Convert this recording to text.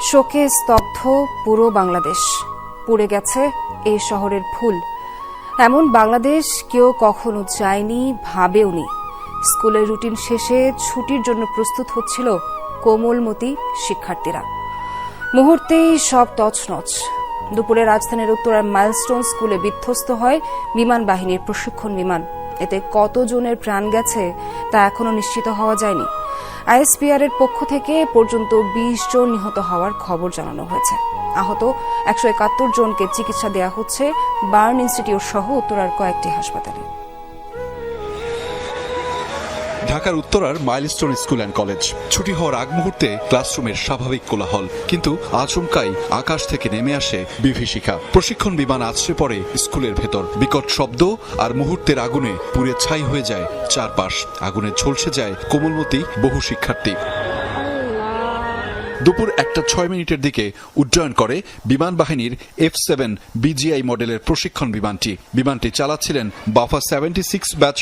শোকে স্তব্ধ পুরো বাংলাদেশ। পুড়ে গেছে এই শহরের ফুল। এমন বাংলাদেশ কেউ কখনো চায়নি ভাবেওনি স্কুলের রুটিন শেষে ছুটির জন্য প্রস্তুত হচ্ছিল কোমলমতি শিক্ষার্থীরা। মুহূর্তেই সব তছনছ। দুপুরে রাজধানীর উত্তরার মাইলস্টোন স্কুলে বিধ্বস্ত হয় বিমান বাহিনীর প্রশিক্ষণ বিমান। এতে কতজনের প্রাণ গেছে তা এখনও নিশ্চিত হওয়া যায়নি। আইএসপিআর এর পক্ষ থেকে পর্যন্ত বিশ জন নিহত হওয়ার খবর জানানো হয়েছে। আহত একশো একাত্তর জনকে চিকিৎসা দেওয়া হচ্ছে বার্ন ইনস্টিটিউট সহ উত্তরার কয়েকটি হাসপাতালে। ঢাকার উত্তরার মাইলস্টোন স্কুল অ্যান্ড কলেজ। ছুটি হওয়ার আগ মুহূর্তে ক্লাসরুমের স্বাভাবিক কোলাহল, কিন্তু আচমকাই আকাশ থেকে নেমে আসে বিভীষিকা। প্রশিক্ষণ বিমান আছড়ে পড়ে স্কুলের ভেতর। বিকট শব্দ আর মুহূর্তের আগুনে পুড়ে ছাই হয়ে যায় চারপাশ। আগুনে ঝলসে যায় কোমলমতি বহু শিক্ষার্থী। দুপুর একটা ছয় মিনিটের দিকে উড্ডয়ন করে বিমান বাহিনীর এফ সেভেন বিজিআই মডেলের প্রশিক্ষণ বিমানটি। বিমানটি চালাচ্ছিলেন বাফা সেভেন্টি সিক্স ব্যাচ